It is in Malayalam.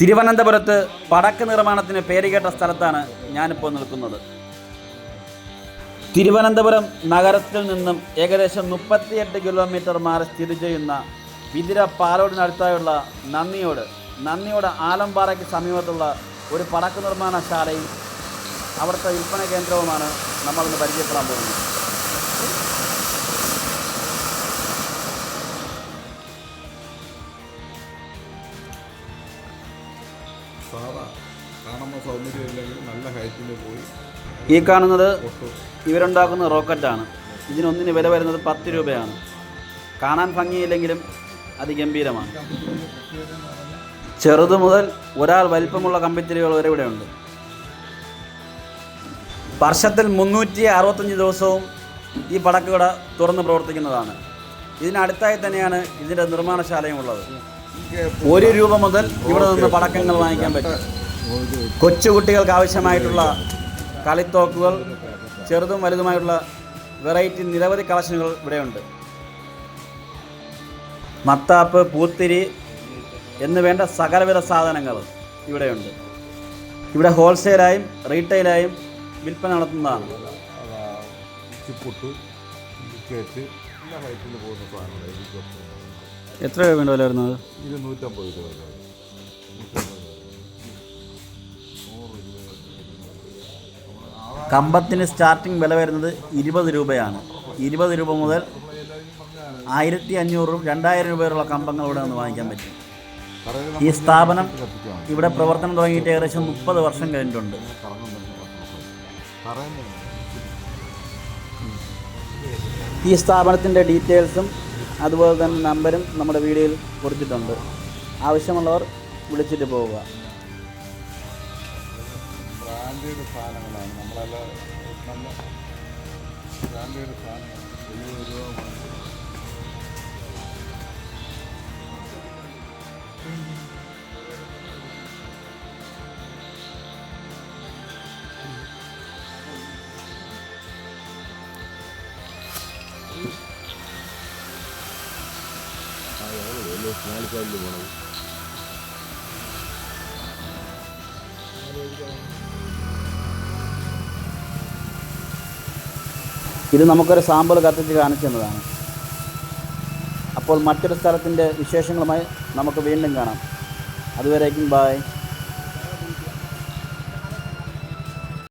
തിരുവനന്തപുരത്ത് പടക്ക നിർമ്മാണത്തിന് പേരുകേട്ട സ്ഥലത്താണ് ഞാനിപ്പോൾ നിൽക്കുന്നത്. തിരുവനന്തപുരം നഗരത്തിൽ നിന്നും ഏകദേശം മുപ്പത്തിയെട്ട് കിലോമീറ്റർ മാറി സ്ഥിതി ചെയ്യുന്ന വിതിര പാലോടിനടുത്തായുള്ള നന്ദിയോട് നന്ദിയോട് ആലമ്പാറയ്ക്ക് സമീപത്തുള്ള ഒരു പടക്ക നിർമ്മാണശാലയും അവിടുത്തെ വിൽപ്പന കേന്ദ്രവുമാണ് നമ്മളിന്ന് പരിചയപ്പെടാൻ പോകുന്നത്. സാധാ കാണുമ്പോൾ സൗന്ദര്യം ഇല്ലെങ്കിൽ നല്ല ഹൈറ്റിൽ പോയി. ഈ കാണുന്നത് ഇവരുണ്ടാക്കുന്ന റോക്കറ്റാണ് ഇതിനൊന്നിന് വില വരുന്നത് പത്ത് രൂപയാണ്. കാണാൻ ഭംഗിയില്ലെങ്കിലും അതിഗംഭീരമാണ് ചെറുതു മുതൽ ഒരാൾ വലിപ്പമുള്ള കമ്പിത്തിരികൾ വരെ ഇവിടെയുണ്ട് വർഷത്തിൽ മുന്നൂറ്റി അറുപത്തഞ്ച് ദിവസവും ഈ പടക്കുകട തുറന്ന് പ്രവർത്തിക്കുന്നതാണ്. ഇതിനടുത്തായി തന്നെയാണ് ഇതിന്റെ നിർമ്മാണശാലയും ഉള്ളത്. ഒരു രൂപ മുതൽ ഇവിടെ നിന്ന് പടക്കങ്ങൾ വാങ്ങിക്കാൻ പറ്റും കൊച്ചുകുട്ടികൾക്ക് ആവശ്യമായിട്ടുള്ള കളിത്തോക്കുകൾ ചെറുതും വലുതുമായിട്ടുള്ള വെറൈറ്റി നിരവധി കളക്ഷനുകൾ ഇവിടെയുണ്ട് മത്താപ്പ് പൂത്തിരി എന്ന് വേണ്ട സകലവിധ സാധനങ്ങൾ ഇവിടെയുണ്ട് ഇവിടെ ഹോൾസെയിലായും റീറ്റെയിലായും വിൽപ്പന നടത്തുന്നതാണ് ചിപ്പൊട്ട് കേറ്റ് നല്ല ഹൈറ്റിൽ പോകുന്ന സാധനങ്ങൾ എത്ര രൂപയുണ്ട് വില വരുന്നത്? ഇത് നൂറ്റമ്പത് രൂപ. കമ്പത്തിന് സ്റ്റാർട്ടിംഗ് വില വരുന്നത് ഇരുപത് രൂപയാണ്. ഇരുപത് രൂപ മുതൽ ആയിരത്തി അഞ്ഞൂറും രണ്ടായിരം രൂപ വരെയുള്ള കമ്പങ്ങൾ ഇവിടെ നിന്ന് വാങ്ങിക്കാൻ പറ്റും. ഈ സ്ഥാപനം ഇവിടെ പ്രവർത്തനം തുടങ്ങിയിട്ട് ഏകദേശം മുപ്പത് വർഷം കഴിഞ്ഞിട്ടുണ്ട്. ഈ സ്ഥാപനത്തിന്റെ ഡീറ്റെയിൽസും അതുപോലെ തന്നെ നമ്പരും നമ്മുടെ വീഡിയോയിൽ കൊടുത്തിട്ടുണ്ട് ആവശ്യമുള്ളവർ വിളിച്ചിട്ട് പോവുക. ബ്രാൻഡഡ് സാധനങ്ങൾ. ഇത് നമുക്കൊരു സാമ്പിൾ കത്തിച്ച് കാണിച്ചു തന്നതാണ്. അപ്പോൾ മറ്റൊരു സ്ഥലത്തിന്റെ വിശേഷങ്ങളുമായി നമുക്ക് വീണ്ടും കാണാം. അതുവരേക്കും ബായ്